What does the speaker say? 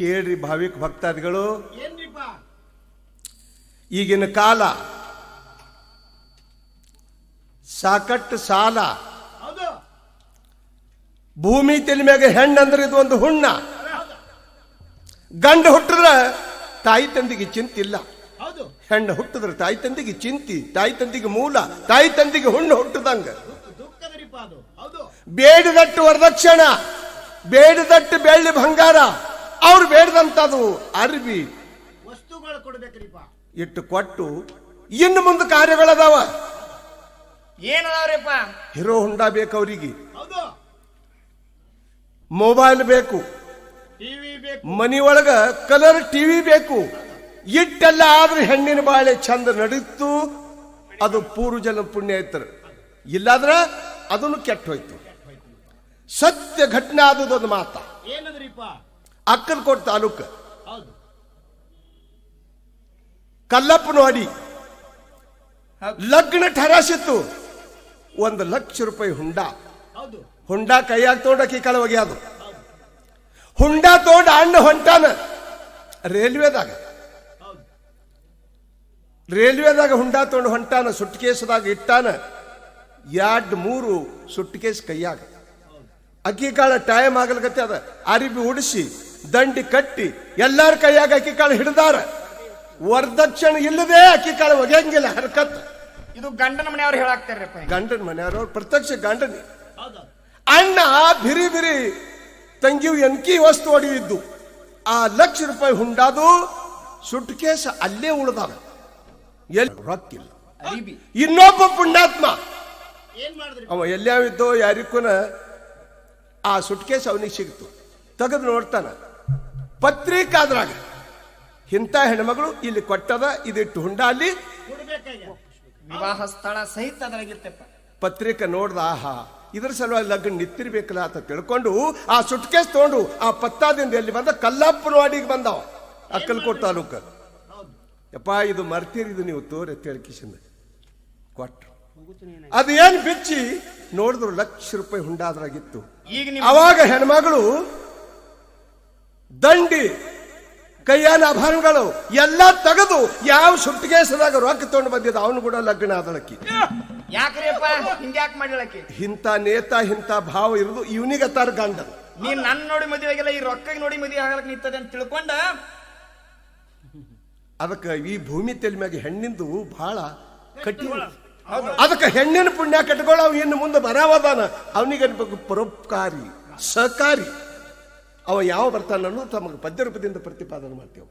ಕೇಳ್ರಿ ಭಾವಿಕ ಭಕ್ತಾದಿಗಳು. ಈಗಿನ ಕಾಲ ಸಾಕಟ್ಟು ಸಾಲ. ಭೂಮಿ ತಲೆ ಮ್ಯಾಗ ಹೆಣ್ಣಂದ್ರೆ ಇದು ಒಂದು ಹುಣ್ಣ. ಗಂಡ ಹುಟ್ಟಿದ್ರೆ ತಾಯಿ ತಂದಿಗೆ ಚಿಂತಿಲ್ಲ. ಹೆಣ್ಣು ಹುಟ್ಟಿದ್ರೆ ತಾಯಿ ತಂದಿಗೆ ಚಿಂತಿ ತಾಯಿ ತಂದಿಗೆ ಮೂಲ ತಾಯಿ ತಂದಿಗೆ ಹುಣ್ಣು ಹುಟ್ಟದಂಗ. ಬೇಡದಟ್ಟು ವರದಕ್ಷಣ ಬೇಡದಟ್ಟು ಬೆಳ್ಳಿ ಬಂಗಾರ. ಅವ್ರು ಬೇಡದಂತದು ಅರ್ಬಿ ವಸ್ತುಗಳು ಕೊಡ್ಬೇಕ್ರಿಪ್ಪ. ಇಟ್ಟು ಕೊಟ್ಟು ಇನ್ನು ಮುಂದೆ ಕಾರ್ಯಗಳದಾವ. ಏನದಾವ್ರಿಪ್ಪ ಹೀರೋ ಹುಂಡ ಬೇಕು ಅವರಿಗೆ. ಹೌದು. ಮೊಬೈಲ್ ಬೇಕು. ಟಿವಿ ಬೇಕು. ಮನಿ ಒಳಗ ಕಲರ್ ಟಿವಿ ಬೇಕು. ಇಟ್ಟೆಲ್ಲ ಆದ್ರೆ ಹೆಣ್ಣಿನ ಬಾಳೆ ಚಂದ ನಡೀತು. ಅದು ಪೂರ್ವಜನ ಪುಣ್ಯ ಐತರ. ಇಲ್ಲಾದ್ರ ಅದನ್ನು ಕೆಟ್ಟ ಹೋಯ್ತು. ಸತ್ಯ ಘಟನೆ ಆದದೊಂದು ಮಾತ. ಏನದ್ರಿಪ್ಪ? ಅಕ್ಕಲಕೋಟ್ ತಾಲೂಕು. ಕಲ್ಲಪ್ಪನವಾಡಿ. ಲಗ್ನ ಠರಾಸಿತ್ತು. ಒಂದು ಲಕ್ಷ ರೂಪಾಯಿ ಹುಂಡ. ಹುಂಡ ಕೈಯಾಗ ತಗೊಂಡಕಿ ಕಳ ಒಗ್ಯಾದು ಹುಂಡ ತಗೊಂಡ ಅಣ್ಣ ಹೊಂಟಾನ. ರೈಲ್ವೆದಾಗ. ರೈಲ್ವೆದಾಗ ಹುಂಡ ತಗೊಂಡು ಹೊಂಟಾನ ಸುಟ್ಕೇಸದಾಗ ಇಟ್ಟಾನ. ಎರಡು ಮೂರು ಸುಟ್ಕೇಸ್ ಕೈಯಾಗ. ಅಕ್ಕಿ ಕಾಳ ಟೈಮ್ ಆಗಲ್ಗತ್ತೆ ಅದ. ಅರಿಬಿ ಉಡಿಸಿ. ದಂಡಿ ಕಟ್ಟಿ ಎಲ್ಲಾರ ಕೈಯಾಗ ಅಕ್ಕಿ ಕಾಳು ಹಿಡಿದಾರ. ವರದಕ್ಷಿಣೆ ಇಲ್ಲದೆ ಅಕ್ಕಿ ಕಾಳು ಒಗೆಯಂಗಿಲ್ಲ ಹರಕತ್. ಇದು ಗಂಡನ ಮನೆಯವರು ಹೇಳಾಕ್ತಾರ್ರಿಪ್ಪ ಗಂಡನ ಮನೆಯವ್ರು ಪ್ರತ್ಯಕ್ಷ ಗಂಡನ. ಹೌದು ಅಣ್ಣ ಬಿರಿ ಬಿರಿ ತಂಗಿಯು ಎನ್ಕಿ ವಸ್ತು ಹೊಡೆಯಿದ್ದು ಆ ಲಕ್ಷ ರೂಪಾಯಿ ಹುಂಡಾದು ಸುಟ್ಕೇಸ ಅಲ್ಲೇ ಉಳ್ದಾವ. ಎಲ್ಲಿ? ರೊಕ್ಕಿಲ್ಲ. ಇನ್ನೊಬ್ಬ ಪುಣ್ಯಾತ್ಮ. ಏನ್ ಮಾಡಿದ್ರಿ? ಅವ ಎಲ್ಲಿದ್ದೋ ಯಾರಿಕ್ಕೂನ ಆ ಸುಟ್ಕೇಸ್ ಅವನಿಗೆ ಸಿಗ್ತು. ತೆಗೆದು ನೋಡ್ತಾನ. ಪತ್ರಿಕಾದ್ರಾಗ. ಇಂಥ ಹೆಣ್ಮಗಳು ಇಲ್ಲಿ ಕೊಟ್ಟದ ಇದಿಟ್ಟು ಹುಂಡ ಅಲ್ಲಿ ವಿವಾಹ ಸ್ಥಳ ಸಹಿತ ಪತ್ರಿಕೆ ನೋಡ್ದ ಆಹಾ ಇದ್ರ ಸಲುವಾಗಿ ಲಗ್ನ ನಿತ್ತಿರ್ಬೇಕಲ್ಲ ಅಂತ ತಿಳ್ಕೊಂಡು ಆ ಸುಟ್ಕೇಸ್ ತಗೊಂಡು ಆ ಪತ್ತಾದಿಂದ ಎಲ್ಲಿ ಬಂದ ಕಲ್ಲಪ್ಪನವಾಡಿಗೆ ಬಂದವ ಅಕ್ಕಲ್ಕೋಟ್ ತಾಲೂಕ. ಯಪ್ಪ ಇದು ಮರ್ತೀರಿ ಇದು ನೀವು ತೋರಿ ತಿಳ್ಕಿಸಿಂದ ಕೊಟ್ರು. ಅದು ಏನ್ ಬಿಚ್ಚಿ ನೋಡಿದ್ರು ಲಕ್ಷ ರೂಪಾಯಿ ಹುಂಡಾದ್ರಾಗಿತ್ತು ಅವಾಗ ಹೆಣ್ಮಗಳು ದಂಡಿ ಕೈಯಾನ ಆಭರಣಗಳು ಎಲ್ಲ ತೆಗೆದು ಯಾವ ಸುಟ್ಟಿಗೆಸದಾಗ ರೊಕ್ಕ ತಗೊಂಡು ಬಂದಿದ್ದ ಅವನು ಕೂಡ ಲಗ್ನ ಆದಳಕ್ಕಿ ಯಾಕ್ರಿಯಪ್ಪ? ಹಿಂಗ್ಯಾಕ್ ಇಂಥ ನೇತ ಇಂಥ ಭಾವ ಇರೋದು ಇವನಿಗೆ ತಾರ ಗಂಡ ನೀನ್ ನನ್ ನೋಡಿ ಮದುವೆ ಆಗಿಲ್ಲ ಈ ರೊಕ್ಕ ನೋಡಿ ಮದುವೆ ಆಗಲಕ್ ನಿಂತದೆ ಅಂತ ತಿಳ್ಕೊಂಡ? ಅದಕ್ಕೆ ಈ ಭೂಮಿ ತೆಲ್ ಮ್ಯಾಗ ಹೆಣ್ಣಿಂದು ಬಹಳ ಕಟ್ಟಿ ಅದಕ್ಕೆ ಹೆಣ್ಣಿನ ಪುಣ್ಯ ಕಟ್ಕೊಳ್ಳೋ ಅವ ಇನ್ನು ಮುಂದೆ ಬರಾವದಾನ. ಅವನಿಗೆ ಅನ್ಬೇಕು ಪರೋಪಕಾರಿ ಸಹಕಾರಿ. ಅವ ಯಾವ ಬರ್ತಾನನ್ನು ತಮಗೆ ಪದ್ಯ ರೂಪದಿಂದ ಪ್ರತಿಪಾದನೆ ಮಾಡ್ತೇವೆ.